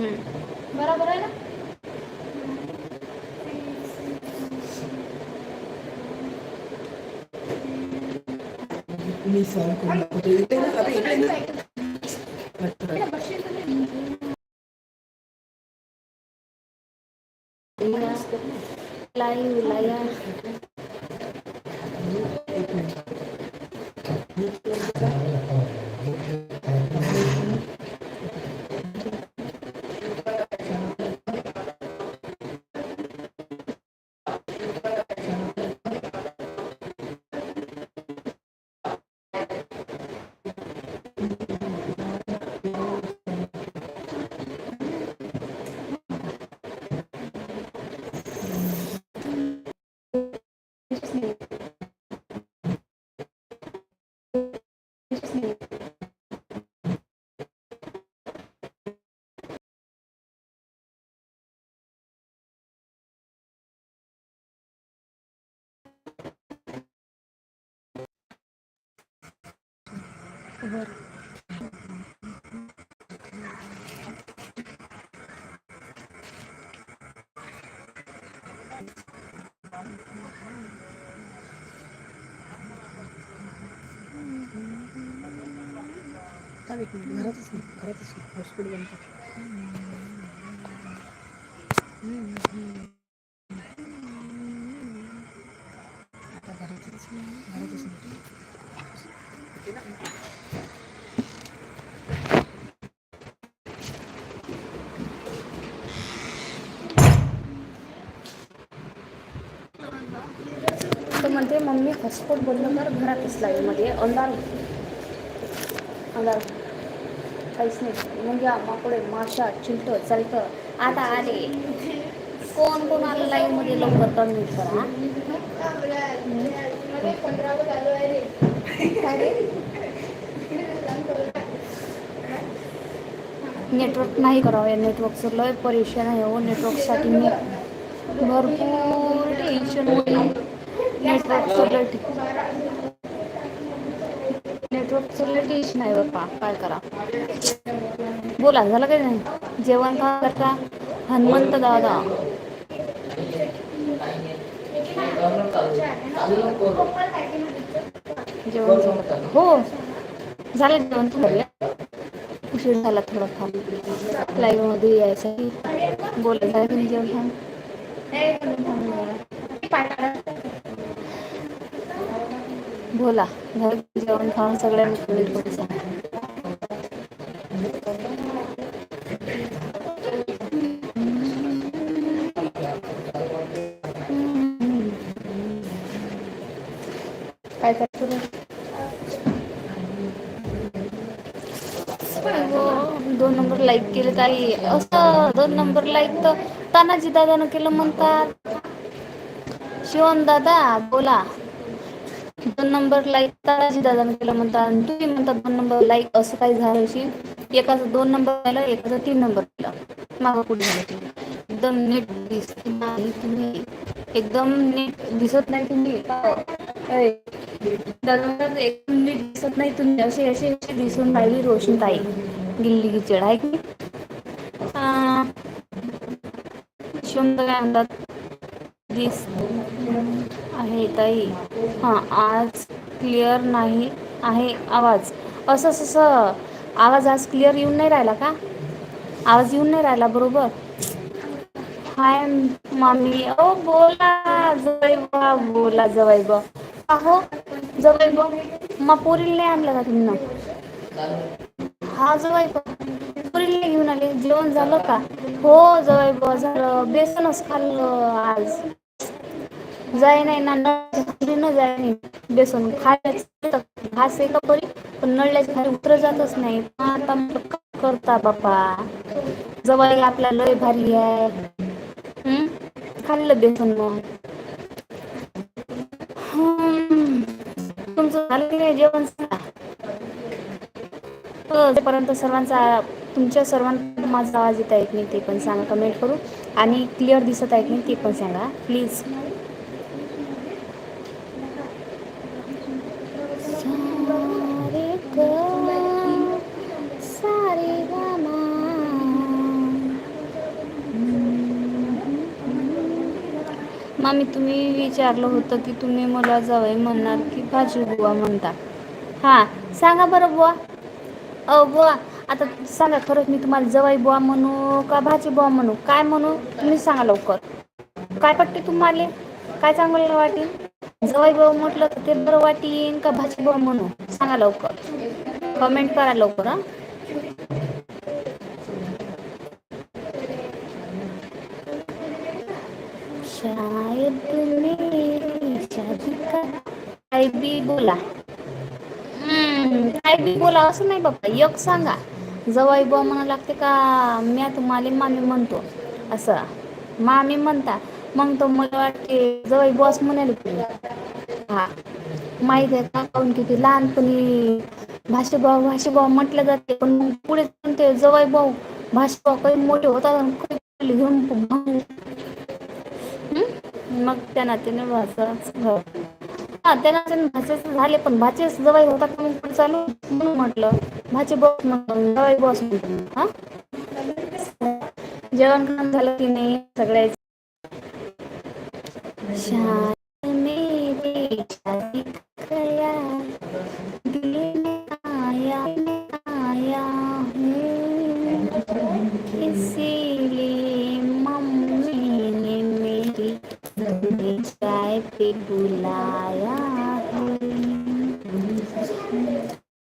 बरोबर आहे ना? मी सॉल्व करून थांब एक मिनिट घरातच नाही घरातच नाही हॉस्पिटल बंद आता घरातच घरातच नाही तो म्हणते मम्मी हॉटस्पॉट बंद कर घरातच लाईव्हमध्ये अंधार. अंधार. काहीच नाही. मुंग्या माकडे माशा चिलट चालतं आता आले. कोण कोण आलं लाईव्हमध्ये लवकर कमेंट करा? नेटवर्क नाही करावं या नेटवर्कचं लय परेशान आहे हो नेटवर्कसाठी मी. भरपूर टेन्शन होईल नेटवर्कचं लय नेटवर्कचं लय टेन्शन आहे बाप्पा काय करा. बोला झालं काही नाही? जेवण का करता? हनुमंत दादा. जेवण झालं. हो झालं जेवण झालं उशीर झाला थोडाफार लाईव्हमध्ये यायसाठी. बोलत आहे तुम्ही जेवण? बोला. घर जेवण खाऊन सगळ्यांनी कमेंट काय करतो हो, दोन नंबर लाईक केले ताई. असं दोन नंबर लाईक तर तानाजी दादानं केलं म्हणतात. शिवम दादा बोला. दोन नंबर लाईक तानाजी दादानं केलं म्हणतात आणि तुम्ही म्हणतात दोन नंबर लाईक असं काही झालं अशी एकाचं दोन नंबर केलं एकाचं तीन नंबर केला. मागं पुढे झालं ते. एकदम नीट दिसत नाही तुम्ही. एकदम नीट दिसत नाही तुम्ही. दादा एकदम नीट दिसत नाही तुम्ही. असे असे असे दिसून राहिली रोशनताई. गिल्ली गिचड आहे की हा. शिवम काय म्हणतात दिस आहे ताई. हां आज क्लिअर नाही आहे आवाज. असं असं असं. आवाज आज क्लिअर येऊन नाही राहिला का? आवाज येऊन नाही राहिला बरोबर? हाय मामी. ओ बोला जवळ बा बोला जवळ बा. अहो जवळ बा. मग पोरीला नाही आणलं का तुम्ही? हा जवळ बा. पोरीला घेऊन आले. जेवण झालं का? हो जवळ बा. झालं. बेसनच खाल्लं आज. जाय नाही ना नळ्याच्या न जाय नाही. बेसन खायला घास आहे परी पण नळल्याच्या खाली उतर जातच नाही. आता करता बापा? जवळ आपला लय भारी आहे. खाल्लं बेसन मग. तुमचं झालं नाही जेवण? हो, पर्यंत सर्वांचा तुमच्या सर्वांना माझा आवाज येत आहे की नाही ते पण सांगा कमेंट करू आणि क्लिअर दिसत आहे की ते पण सांगा प्लीज मामी तुम्ही विचारलं होतं की तुम्ही मला जावई म्हणणार की भाजी बुवा म्हणता. हा सांगा बरं बुवा. अ बुवा आता सांगा खरंच मी तुम्हाला जवाई बुवा म्हणू का भाजी बुवा म्हणू? काय म्हणू? तुम्ही सांगा लवकर. काय पटते तुम्हाला? काय चांगलं वाटेल? जवाई बुवा म्हटलं तर ते बरं वाटेल का भाजी बुवा म्हणू? सांगा लवकर. कमेंट करा लवकर हां. शायद मेरी शादी का काय बी बोला. काय बी बोला असं नाही बाप्पा एक सांगा जवाई बुवा म्हणा लागते का म्या तुम्हाला मामी म्हणतो असं मामी म्हणता मग तो मला वाटते जवाई बॉस म्हणाले तुम्ही हा माहीत आहे का काऊन किती लहानपणी भाषेभाऊ भाषेभाऊ म्हटलं जाते पण मग पुढे जाऊन ते जवाई भाऊ भाषेभाऊ काही मोठे होतात आणि घेऊन मग त्या नात्याने भाषाच हा त्या नात्याने भाषेच झाले पण भाचेच जवाई होता का मग चालू? म्हणून म्हटलं भाचे बॉस म्हणून जवाई बॉस म्हणून हा? जेवण झालं की नाही सगळ्याच?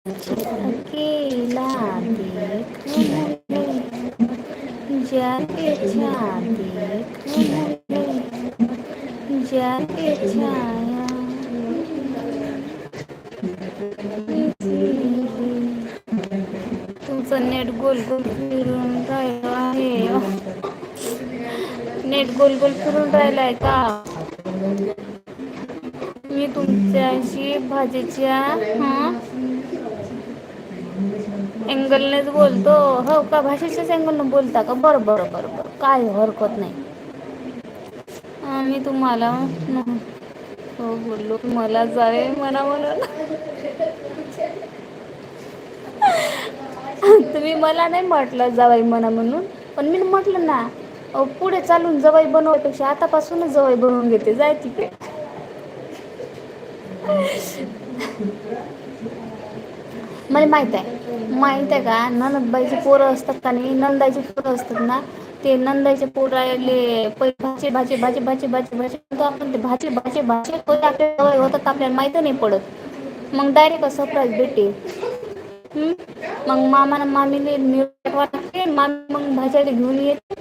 अकेला देख जाके जा देख जाके छाया तुमचं नेट गोल गोल फिरून राहिलं आहे. नेट गोल गोल फिरून राहिलाय का? मी तुमच्याशी भाजीच्या हं? अँगलनेच बोलतो. हो का? भाषेच्याच अँगलनं बोलता का? बरं बरं बरं बरं. काय हरकत नाही. आम्ही तुम्हाला हो बोललो. मला जावे म्हणा म्हणून. तुम्ही मला नाही म्हटलं जवाई म्हणा म्हणून. पण मी म्हटलं ना पुढे चालून जवाई बनवायपेक्षा आतापासूनच जवाई बनवून घेते. जाय तिकडे. मला माहीत आहे. माहीत आहे का? ननदबाईची पोरं असतात का नाही? नंदाईची पोरं असतात ना? ते नंदाईचे पोराले पहिले भाचे भाचे भाचे भाचे भाचे भाचे. म्हणतो आपण ते भाचे भाचे भाचे कधी आपल्या जवळ होतात आपल्याला माहीत नाही पडत. मग डायरेक्ट सरप्राईज भेटेल मग मामानं मामीले मिळवा लागते मामी मग भाज्याला घेऊन येते.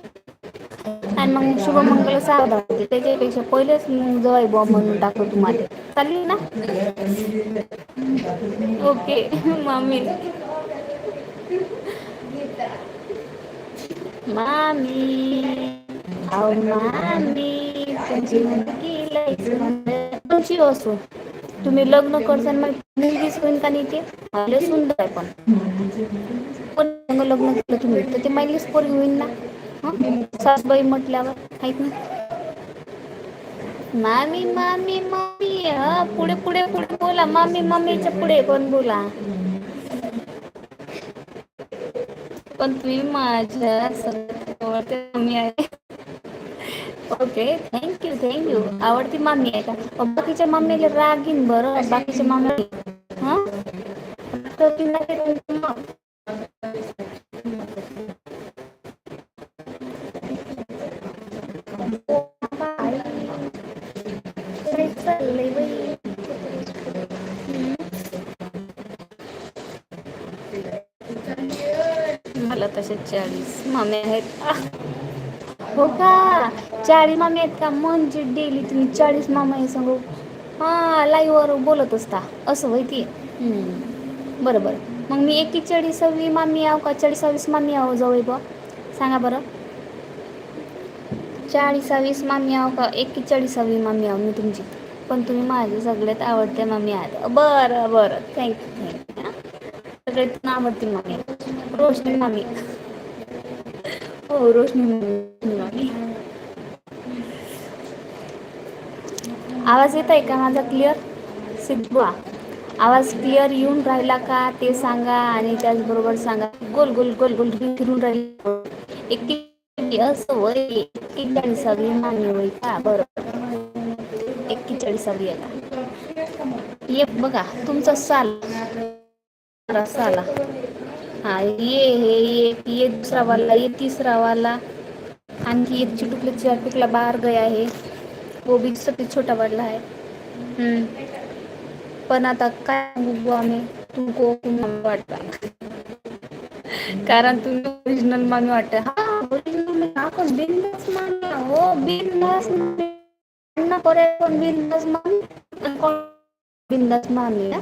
आणि मग शुभमंगल सावधा होते त्याच्यापेक्षा पहिलेच मग जवाई बॉम्ब म्हणून टाकतो तुम्हाला चालेल ना? ओके मामी. मामी अहो मामी तुमची मुलगी तुमची असो. तुम्ही लग्न करताना मग मुलगी होईन का नाही ते सुंदर आहे पण. पण लग्न केलं तुम्ही? तर ते महिलेच पोरगी होईन ना? सासबाई म्हटल्यावर ऐक ना? मामी मामी मामी हा पुढे पुढे पुढे बोला. मामी मम्मीच्या पुढे पण बोला. पण तुम्ही माझ्या आवडते मम्मी आहे. ओके थँक्यू थँक्यू आवडती मामी आहे का? बाकीच्या मम्मीला रागीन बरं बाकीच्या मम्मी हा? तर ती मामे आहेत. हो का? चाळीस मामे आहेत का? म्हणजे डेली तुम्ही चाळीस मामा आहे सांगू. हां लाईव्हवर बोलत असता. असं माहिती ती बरं बरं. मग मी एकेचाळीसावी मामी आहो का? चाळीसावीस मामी आहो जवळ बा सांगा बरं. चाळीसावीस मामी आहो का? एकेचाळीसावी मामी आहो मी तुमची. पण तुम्ही माझे सगळ्यात आवडते मामी आहात. बरं बरं. थँक्यू थँक्यू सगळ्यात आवडते मामी. रोशनी मामी. हो रोशनी आवाज येत आहे का माझा क्लिअर सिद्धवा आवाज क्लिअर येऊन राहिला का ते सांगा आणि त्याचबरोबर सांगा. गोल गोल गोल गोल फिरून राहिला. एक असं वय एक सगळी मान्य होईल का? बरं. एक्केचाळीसावी याला ये बघा तुमचा साल. साला. हा, ये हे, ये ये दुसरा वाला, ये तिसरा वाला। आणखी चिटुकले, चार पिकला बाहेर गया आहे वो भी सगळी छोटा वाढला आहे. हम्म. पण आता काय सांगू आम्ही? कारण तुम्ही ओरिजिनल मामी वाटत. हा ओरिजिनल आपण हो करे हा?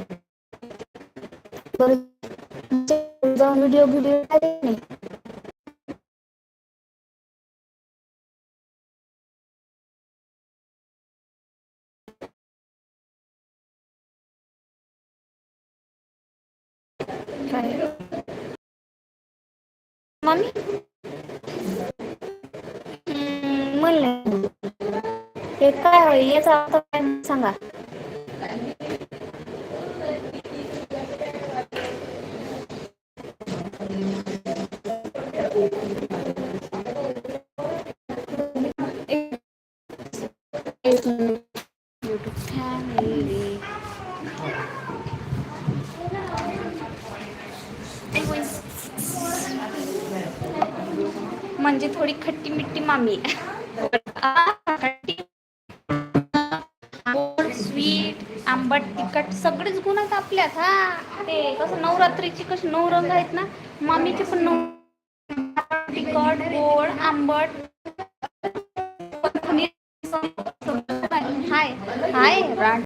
जाऊन व्हिडिओ व्हिडिओ नाही काय मम्मी हम्म, मला नाही. हे काय होय याचा अर्थ काय सांगा म्हणजे थोडी खट्टी मिट्टी मामी खट्टी स्वीट आंबट तिखट सगळेच गुण आहेत आपल्यात हा. ते कसं नवरात्रीची कशी नऊ रंग आहेत ना मामीचे पण नऊ तिखट गोड आंबट. हाय हाय रान.